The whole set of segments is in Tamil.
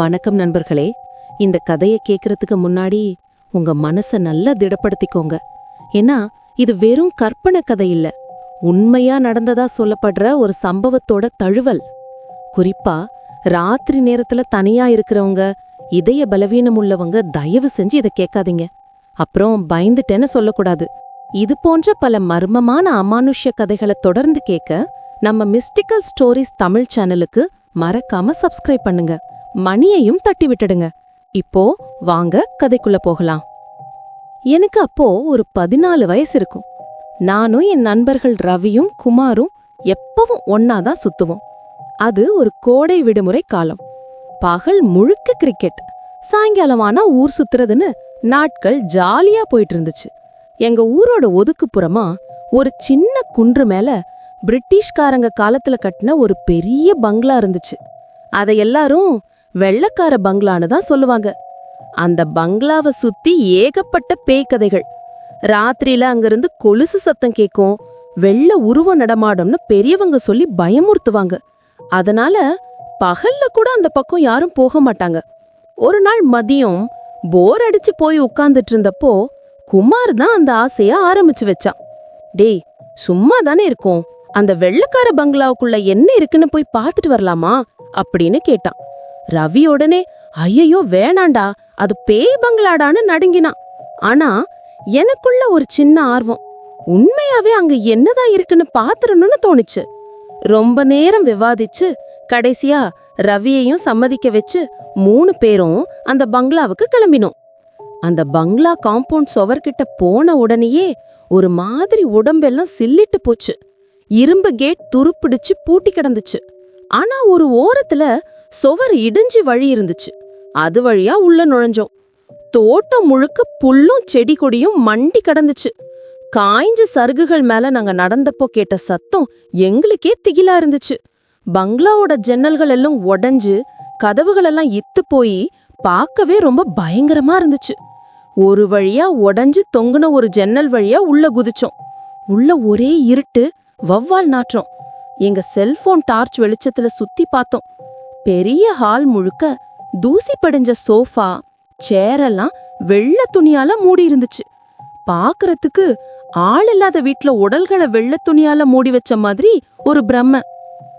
வணக்கம் நண்பர்களே. இந்த கதையை கேட்கறதுக்கு முன்னாடி உங்க மனச நல்லா திடப்படுத்திக்கோங்க. ஏன்னா இது வெறும் கற்பனை கதை இல்ல. உண்மையா நடந்ததா சொல்லப்படுற ஒரு சம்பவத்தோட தழுவல். குறிப்பா ராத்திரி நேரத்துல தனியா இருக்கிறவங்க இதய பலவீனம் உள்ளவங்க தயவு செஞ்சு இதை கேட்காதீங்க. அப்புறம் பயந்துட்டேன்னு சொல்லக்கூடாது. இது போன்ற பல மர்மமான அமானுஷ்ய கதைகளை தொடர்ந்து கேட்க நம்ம மிஸ்டிக்கல் ஸ்டோரிஸ் தமிழ் சேனலுக்கு மறக்காம சப்ஸ்கிரைப் பண்ணுங்க. மணியையும் தட்டி விட்டுடுங்க இப்போ வாங்க கதைக்குள்ள போகலாம். எனக்கு அப்போ ஒரு பதினாலு வயசு இருக்கும். நானும் என் நண்பர்கள் ரவியும் குமாரும் எப்பவும் ஒன்னாதான் சுத்துவோம். அது ஒரு கோடை விடுமுறை காலம். பகல் முழுக்க கிரிக்கெட் சாயங்காலமானா ஊர் சுத்துறதுன்னு நாட்கள் ஜாலியா போயிட்டு இருந்துச்சு எங்க ஊரோட ஒதுக்குப்புறமா ஒரு சின்ன குன்று மேல பிரிட்டிஷ்காரங்க காலத்துல கட்டின ஒரு பெரிய பங்களா இருந்துச்சு. அதை எல்லாரும் வெள்ளக்கார பங்களான்னு தான் சொல்லுவாங்க. அந்த பங்களாவை சுத்தி ஏகப்பட்ட பேய் கதைகள் ராத்திரியில அங்கிருந்து கொலுசு சத்தம் கேக்கும் வெள்ள உருவம் நடமாடும்னு பெரியவங்க சொல்லி பயமுறுத்துவாங்க. அதனால பகல்ல கூட அந்த பக்கம் யாரும் போக மாட்டாங்க. ஒரு நாள் மதியம் போர் அடிச்சு போய் உட்கார்ந்துட்டு இருந்தப்போ குமார் தான் அந்த ஆசைய ஆரம்பிச்சு வச்சான். டேய் சும்மா தானே இருக்கும். அந்த வெள்ளக்கார பங்களாவுக்குள்ள என்ன இருக்குன்னு போய் பார்த்துட்டு வரலாமா? அப்படின்னு கேட்டான். ரவி உடனே ஐயையோ வேணாண்டா அது பேய் பங்களாடான்னு நடுங்கினான். ஆனா எனக்குள்ள ஒரு சின்ன ஆர்வம். உண்மையாவே அங்க என்னதான் இருக்குன்னு பாத்துறணும்னு தோணுச்சு. ரொம்ப நேரம் விவாதிச்சு கடைசியா ரவியையும் சம்மதிக்க வச்சு மூணு பேரும் அந்த பங்களாவுக்கு கிளம்பினோம். அந்த பங்களா காம்பவுண்ட் சுவர்கிட்ட போன உடனேயே ஒரு மாதிரி உடம்பெல்லாம் சில்லிட்டு போச்சு. இரும்பு கேட் துருப்பிடிச்சு பூட்டி கிடந்துச்சு. ஆனா ஒரு ஓரத்துல சுவர் இடிஞ்சு வழி இருந்துச்சு. அது வழியா உள்ள நுழைஞ்சோம். தோட்டம் முழுக்க புல்லும் செடி கொடியும் மண்டி கடந்துச்சு. காய்ஞ்ச சருகுகள் மேல நாங்க நடந்தப்போ கேட்ட சத்தம் எங்களுக்கே திகிலா இருந்துச்சு. பங்களாவோட ஜன்னல்கள் எல்லாம் உடஞ்சு கதவுகளெல்லாம் இத்து போய் பார்க்கவே ரொம்ப பயங்கரமா இருந்துச்சு. ஒரு வழியா உடஞ்சு தொங்குன ஒரு ஜன்னல் வழியா உள்ள குதிச்சோம். உள்ள ஒரே இருட்டு வவ்வால் நாற்றம். எங்க செல்போன் டார்ச் வெளிச்சத்துல சுத்தி பார்த்தோம். பெரிய ஹால் முழுக்க தூசி படிஞ்ச சோஃபா சேரெல்லாம் வெள்ள துணியால மூடி இருந்துச்சு. பாக்குறதுக்கு ஆள் இல்லாத வீட்ல உடல்களை வெள்ள துணியால மூடி வச்ச மாதிரி ஒரு பிரம்ம.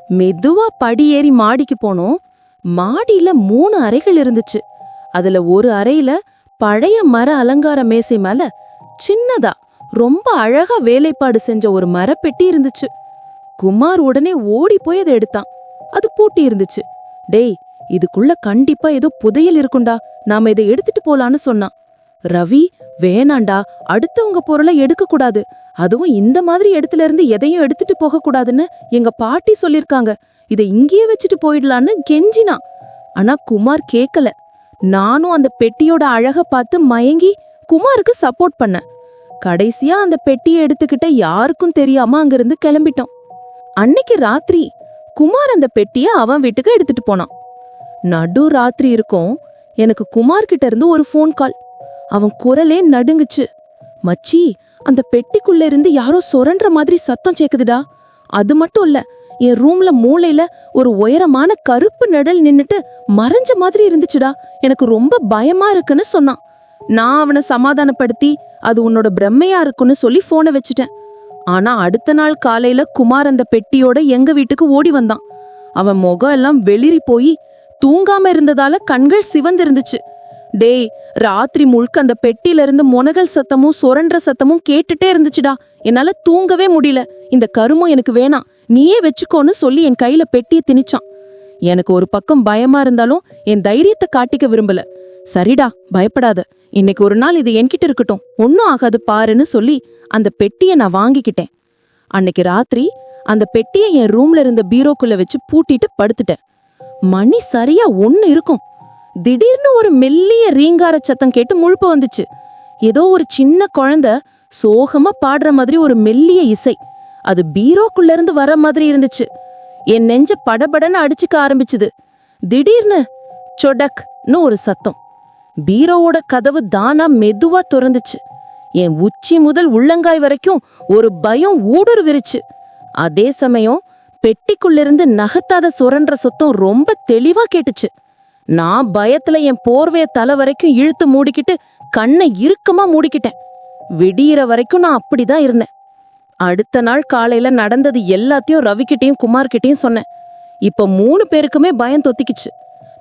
மெதுவா படி ஏறி மாடிக்கு போனோம். மாடியில மூணு அறைகள் இருந்துச்சு. அதுல ஒரு அறையில பழைய மர அலங்கார மேசை மேல சின்னதா ரொம்ப அழகா வேலைப்பாடு செஞ்ச ஒரு மரப்பெட்டி இருந்துச்சு. குமார் உடனே ஓடி போய் அதை எடுத்தான். அது பூட்டி இருந்துச்சு. டேய் இதுக்குள்ள கண்டிப்பா ஏதோ புதையல் இருக்குண்டா நாம இதை எடுத்துட்டு போலான்னு சொன்னான். ரவி வேணாண்டா அடுத்தவங்க பொருளை எடுக்க கூடாது அதுவும் இந்த மாதிரி இடத்துல இருந்து எதையும் எடுத்துட்டு போக கூடாதுன்னு எங்க பாட்டி சொல்லிருக்காங்க. இதை இங்கேயே வச்சுட்டு போயிடலான்னு கெஞ்சினா ஆனா குமார் கேக்கல. நானும் அந்த பெட்டியோட அழக பார்த்து மயங்கி குமாருக்கு சப்போர்ட் பண்ணேன். கடைசியா அந்த பெட்டியை எடுத்துக்கிட்ட யாருக்கும் தெரியாம அங்கிருந்து கிளம்பிட்டோம். அன்னைக்கு ராத்திரி குமார் அந்த பெட்டிய அவன் வீட்டுக்கு எடுத்துட்டு போனான். நடு ராத்திரி இருக்கும் எனக்கு குமார் கிட்ட இருந்து ஒரு ஃபோன் கால் அவன் குரலே நடுங்குச்சு. மச்சி அந்த பெட்டிக்குள்ள இருந்து யாரோ சொரன்ற மாதிரி சத்தம் கேக்குதுடா. அது மட்டும் இல்ல என் ரூம்ல மூளையில ஒரு உயரமான கருப்பு நிழல் நின்னுட்டு மறைஞ்ச மாதிரி இருந்துச்சுடா. எனக்கு ரொம்ப பயமா இருக்குன்னு சொன்னான். நான் அவனை சமாதானப்படுத்தி அது உன்னோட பிரம்மையா இருக்குன்னு சொல்லி போனை வச்சுட்டேன். ஆனா அடுத்த நாள் காலையில குமார் அந்த பெட்டியோட எங்க வீட்டுக்கு ஓடி வந்தான். அவன் முகம் எல்லாம் வெளிரி போய் தூங்காம இருந்ததால கண்கள் சிவந்திருந்துச்சு. டேய் ராத்திரி முழுக்க அந்த பெட்டில இருந்து முனகல் சத்தமும் சுரன்ற சத்தமும் கேட்டுட்டே இருந்துச்சுடா. என்னால தூங்கவே முடியல. இந்த கருமம் எனக்கு வேணாம். நீயே வச்சுக்கோன்னு சொல்லி என் கையில பெட்டியை திணிச்சான். எனக்கு ஒரு பக்கம் பயமா இருந்தாலும் என் தைரியத்தை காட்டிக்க விரும்பல. சரிடா பயப்படாத. இன்னைக்கு ஒரு நாள் இது என்கிட்ட இருக்கட்டும். ஒன்னும் ஆகாது பாருன்னு சொல்லி அந்த பெட்டிய நான் வாங்கிக்கிட்டேன். அன்னைக்கு ராத்திரி அந்த பெட்டிய என் ரூம்ல இருந்த பீரோக்குள்ள வச்சு பூட்டிட்டு படுத்துட்டேன். மணி சரியா ஒன்னு இருக்கும். திடீர்னு ஒரு மெல்லிய ரீங்கார சத்தம் கேட்டு முழுப்ப வந்துச்சு. ஏதோ ஒரு சின்ன குழந்தை சோகமா பாடுற மாதிரி ஒரு மெல்லிய இசை. அது பீரோக்குள்ள இருந்து வர மாதிரி இருந்துச்சு. என் நெஞ்ச படபடன்னு அடிச்சுக்க ஆரம்பிச்சுது. திடீர்னு சொடக்னு ஒரு சத்தம். பீரோவோட கதவு தானா மெதுவா திறந்துச்சு. என் உச்சி முதல் உள்ளங்காய் வரைக்கும் ஒரு பயம் ஊடுருவிருச்சு. அதே சமயம் பெட்டிக்குள்ளிருந்து நகத்தாத சுரன்ற சொத்தம் ரொம்ப தெளிவா கேட்டுச்சு. நான் பயத்துல என் போர்வைய தலை வரைக்கும் இழுத்து மூடிக்கிட்டு கண்ணை இறுக்கமா மூடிக்கிட்டேன். விடியிற வரைக்கும் நான் அப்படிதான் இருந்தேன். அடுத்த நாள் காலையில நடந்தது எல்லாத்தையும் ரவிக்கிட்டையும் குமார்கிட்டையும் சொன்னேன். இப்ப மூணு பேருக்குமே பயம் தொத்திக்கிச்சு.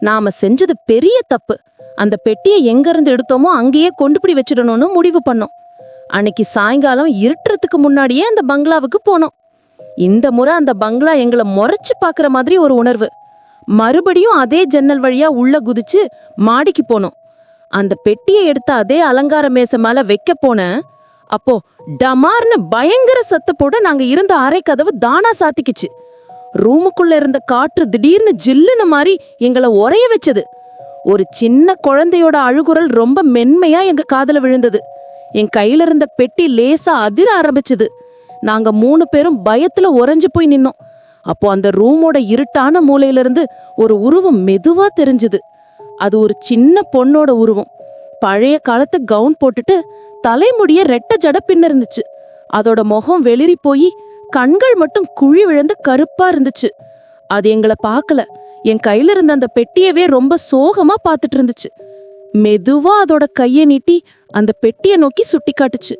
நாம செஞ்சது பெரிய தப்பு. அந்த பெட்டியை எங்க இருந்து எடுத்தோமோ அங்கேயே கொண்டு போய் வச்சிடணும்னு முடிவு பண்ணோம். அன்னைக்கு சாயங்காலம் இருட்டுறதுக்கு முன்னாடியே அந்த பங்களாவுக்கு போனோம். இந்த முறை அந்த பங்களா எங்களை முறைச்சு பார்க்குற மாதிரி ஒரு உணர்வு. மறுபடியும் அதே ஜன்னல் வழியா உள்ள குதிச்சு மாடிக்கு போனோம். அந்த பெட்டியை எடுத்த அதே அலங்கார மேச மேல வைக்க போன அப்போ டமார்னு பயங்கர சத்தப்போட நாங்க இருந்த அரை கதவு தானா சாத்திக்கிச்சு. ரூமுக்குள்ள இருந்த காற்று திடீர்னு ஜில்லுன மாதிரி எங்களை உரைய வச்சது. ஒரு சின்ன குழந்தையோட அழுகுரல் ரொம்ப மென்மையா எங்க காதுல விழுந்தது. என் கையில இருந்த பெட்டி லேசா அதிர ஆரம்பிச்சது. நாங்க மூணு பேரும் பயத்துல உறைஞ்சு போய் நின்னோம். அப்போ அந்த ரூமோட இருட்டான மூலையில இருந்து ஒரு உருவம் மெதுவா தெரிஞ்சது. அது ஒரு சின்ன பொண்ணோட உருவம். பழைய காலத்து கவுன் போட்டுட்டு தலைமுடிய ரெட்ட ஜட பின்ன இருந்துச்சு. அதோட முகம் வெளிரி போய் கண்கள் மட்டும் குழி விழுந்து கருப்பா இருந்துச்சு. அது எங்களை பார்க்கல. என் கையில இருந்த அந்த பெட்டியவே ரொம்ப சோகமா பார்த்துட்டு இருந்துச்சு. மெதுவா அதோட கையை நீட்டி அந்த பெட்டியை நோக்கி சுட்டி காட்டுச்சு.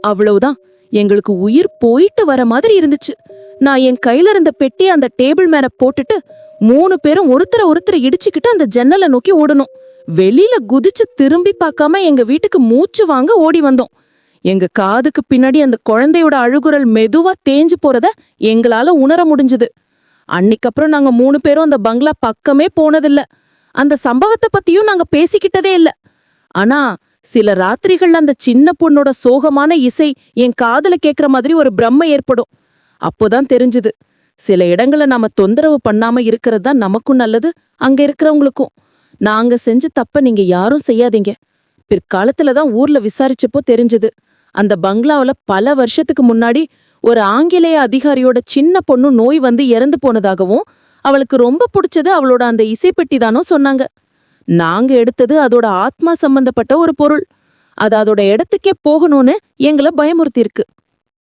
அவ்வளவுதான். எங்களுக்கு உயிர் போயிட்டு வர மாதிரி இருந்துச்சு. நான் என் கையில இருந்த பெட்டியை அந்த டேபிள் மேல போட்டுட்டு மூணு பேரும் ஒருத்தர ஒருத்தர இடிச்சுக்கிட்டு அந்த ஜன்னலை நோக்கி ஓடணும். வெளியில குதிச்சு திரும்பி பார்க்காம எங்க வீட்டுக்கு மூச்சு வாங்க ஓடி வந்தோம். எங்க காதுக்கு பின்னாடி அந்த குழந்தையோட அழுகுரல் மெதுவா தேஞ்சு போறத எங்களால உணர முடிஞ்சது. அன்னைக்கப்புறம் நாங்க மூணு பேரும் அந்த பங்களா பக்கமே போனதில்ல. அந்த சம்பவத்தை பத்தியும் நாங்க பேசிக்கிட்டதே இல்ல. ஆனா சில ராத்திரிகள்ல அந்த சின்ன பொண்ணோட சோகமான இசை என் காதுல கேக்குற மாதிரி ஒரு பிரம்ம ஏற்படும். அப்போதான் தெரிஞ்சுது. சில இடங்கள நாம தொந்தரவு பண்ணாம இருக்கிறது தான் நமக்கும் நல்லது அங்க இருக்கிறவங்களுக்கும். நாங்க செஞ்ச தப்ப நீங்க யாரும் செய்யாதீங்க. பிற்காலத்துல தான் ஊர்ல விசாரிச்சப்போ தெரிஞ்சது. அந்த பங்களாவுல பல வருஷத்துக்கு முன்னாடி ஒரு ஆங்கிலேய அதிகாரியோட சின்ன பொண்ணு நோய் வந்து இறந்து போனதாகவும் அவளுக்கு ரொம்ப பிடிச்சது அவளோட அந்த இசைப்பெட்டி தானோ சொன்னாங்க. நாங்க எடுத்தது அதோட ஆத்மா சம்பந்தப்பட்ட ஒரு பொருள். அது அதோட இடத்துக்கே போகணும்னு எங்களை பயமுறுத்தியிருக்கு.